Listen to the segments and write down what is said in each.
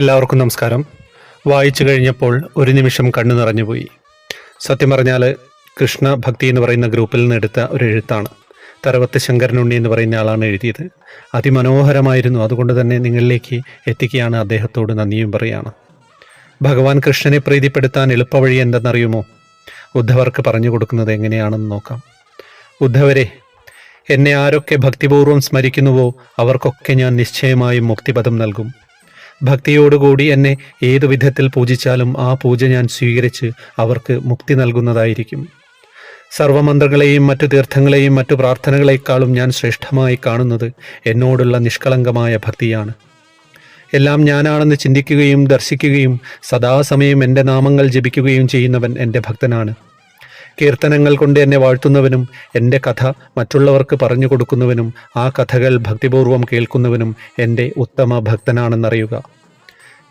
എല്ലാവർക്കും നമസ്കാരം. വായിച്ചു കഴിഞ്ഞപ്പോൾ ഒരു നിമിഷം കണ്ണു നിറഞ്ഞുപോയി സത്യം പറഞ്ഞാൽ കൃഷ്ണ ഭക്തി എന്ന് പറയുന്ന ഗ്രൂപ്പിൽ നിന്ന് എടുത്ത ഒരു എഴുത്താണ്. തറവത്ത് ശങ്കരനുണ്ണി എന്ന് പറയുന്ന ആളാണ് എഴുതിയത്. അതിമനോഹരമായിരുന്നു. അതുകൊണ്ട് തന്നെ നിങ്ങളിലേക്ക് എത്തിക്കുകയാണ് അദ്ദേഹത്തോട് നന്ദിയും പറയുകയാണ്. ഭഗവാൻ കൃഷ്ണനെ പ്രീതിപ്പെടുത്താൻ എളുപ്പവഴി എന്തെന്നറിയുമോ? ഉദ്ധവർക്ക് പറഞ്ഞു കൊടുക്കുന്നത് എങ്ങനെയാണെന്ന് നോക്കാം. ഉദ്ധവരെ എന്നെ ആരൊക്കെ ഭക്തിപൂർവം സ്മരിക്കുന്നുവോ അവർക്കൊക്കെ ഞാൻ നിശ്ചയമായും മുക്തിപദം നൽകും. ഭക്തിയോടുകൂടി എന്നെ ഏതു വിധത്തിൽ പൂജിച്ചാലും ആ പൂജ ഞാൻ സ്വീകരിച്ച് അവർക്ക് മുക്തി നൽകുന്നതായിരിക്കും. സർവമന്ത്രങ്ങളെയും മറ്റു തീർത്ഥങ്ങളെയും മറ്റു പ്രാർത്ഥനകളെക്കാളും ഞാൻ ശ്രേഷ്ഠമായി കാണുന്നത് എന്നോടുള്ള നിഷ്കളങ്കമായ ഭക്തിയാണ്. എല്ലാം ഞാനാണെന്ന് ചിന്തിക്കുകയും ദർശിക്കുകയും സദാസമയം എന്റെ നാമങ്ങൾ ജപിക്കുകയും ചെയ്യുന്നവൻ എന്റെ ഭക്തനാണ്. കീർത്തനങ്ങൾ കൊണ്ട് എന്നെ വാഴ്ത്തുന്നവനും എന്റെ കഥ മറ്റുള്ളവർക്ക് പറഞ്ഞു കൊടുക്കുന്നവനും ആ കഥകൾ ഭക്തിപൂർവം കേൾക്കുന്നവനും എന്റെ ഉത്തമ ഭക്തനാണെന്നറിയുക.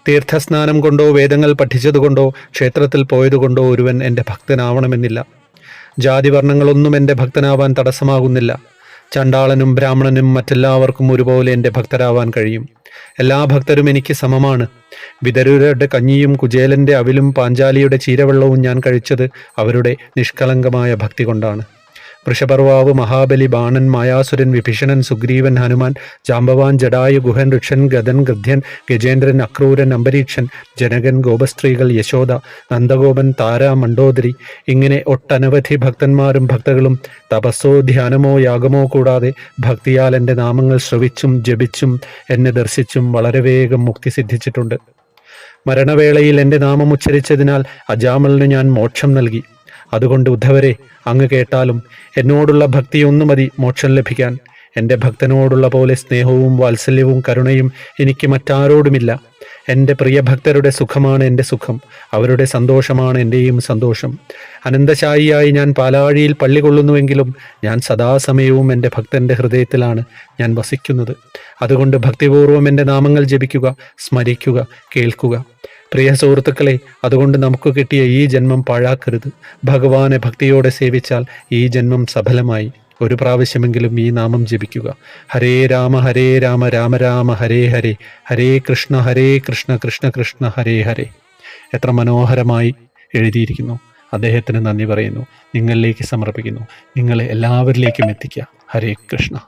തീർത്ഥസ്നാനം കൊണ്ടോ വേദങ്ങൾ പഠിച്ചതുകൊണ്ടോ ക്ഷേത്രത്തിൽ പോയതുകൊണ്ടോ ഒരുവൻ എന്റെ ഭക്തനാവണമെന്നില്ല. ജാതിവർണങ്ങളൊന്നും എന്റെ ഭക്തനാവാൻ തടസ്സമാകുന്നില്ല. ചണ്ടാളനും ബ്രാഹ്മണനും മറ്റെല്ലാവർക്കും ഒരുപോലെ എന്റെ ഭക്തരാവാൻ കഴിയും. എല്ലാ ഭക്തരും എനിക്ക് സമമാണ്. വിതരുരുടെ കഞ്ഞിയും കുചേലന്റെ അവിലും പാഞ്ചാലിയുടെ ചീരവെള്ളവും ഞാൻ കഴിച്ചത് അവരുടെ നിഷ്കളങ്കമായ ഭക്തി കൊണ്ടാണ്. വൃഷപർവാവ് മഹാബലി ബാണൻ മായാസുരൻ വിഭീഷണൻ സുഗ്രീവൻ ഹനുമാൻ ജാമ്പവാൻ ജഡായു ഗുഹൻ ഋക്ഷൻ ഗതൻ ഗദ്യൻ ഗജേന്ദ്രൻ അക്രൂരൻ അംബരീക്ഷൻ ജനകൻ ഗോപസ്ത്രീകൾ യശോദ നന്ദഗോപൻ താര മണ്ഡോദരി. ഇങ്ങനെ ഒട്ടനവധി ഭക്തന്മാരും ഭക്തകളും തപസ്സോ ധ്യാനമോ യാഗമോ കൂടാതെ ഭക്തിയാൽ എന്റെ നാമങ്ങൾ ശ്രവിച്ചും ജപിച്ചും എന്നെ ദർശിച്ചും വളരെ വേഗം മുക്തി സിദ്ധിച്ചിട്ടുണ്ട്. മരണവേളയിൽ എന്റെ നാമം ഉച്ചരിച്ചതിനാൽ അജാമലിന് ഞാൻ മോക്ഷം നൽകി. അതുകൊണ്ട് ഉദ്ധവരെ അങ്ങ് കേട്ടാലും എന്നോടുള്ള ഭക്തി ഒന്നു മതി മോക്ഷം ലഭിക്കാൻ. എന്റെ ഭക്തനോടുള്ള പോലെ സ്നേഹവും വാത്സല്യവും കരുണയും എനിക്ക് മറ്റാരോടുമില്ല. എന്റെ പ്രിയ ഭക്തരുടെ സുഖമാണ് എന്റെ സുഖം. അവരുടെ സന്തോഷമാണ് എന്റെയും സന്തോഷം. അനന്തശായിയായി ഞാൻ പാലാഴിയിൽ പള്ളി കൊള്ളുന്നുവെങ്കിലും ഞാൻ സദാസമയവും എന്റെ ഭക്തന്റെ ഹൃദയത്തിലാണ് ഞാൻ വസിക്കുന്നത്. അതുകൊണ്ട് ഭക്തിപൂർവം എന്റെ നാമങ്ങൾ ജപിക്കുക സ്മരിക്കുക കേൾക്കുക. പ്രിയ സുഹൃത്തുക്കളെ അതുകൊണ്ട് നമുക്ക് കിട്ടിയ ഈ ജന്മം പാഴാക്കരുത്. ഭഗവാനെ ഭക്തിയോടെ സേവിച്ചാൽ ഈ ജന്മം സഫലമായി. ഒരു പ്രാവശ്യമെങ്കിലും ഈ നാമം ജപിക്കുക. ഹരേ രാമ ഹരേ രാമ രാമ രാമ ഹരേ ഹരേ. ഹരേ കൃഷ്ണ ഹരേ കൃഷ്ണ കൃഷ്ണ കൃഷ്ണ ഹരേ ഹരേ. എത്ര മനോഹരമായി എഴുതിയിരിക്കുന്നു. അദ്ദേഹത്തിന് നന്ദി പറയുന്നു. നിങ്ങളിലേക്ക് സമർപ്പിക്കുന്നു. നിങ്ങളെ എല്ലാവരിലേക്കും എത്തിക്കുക. ഹരേ കൃഷ്ണ.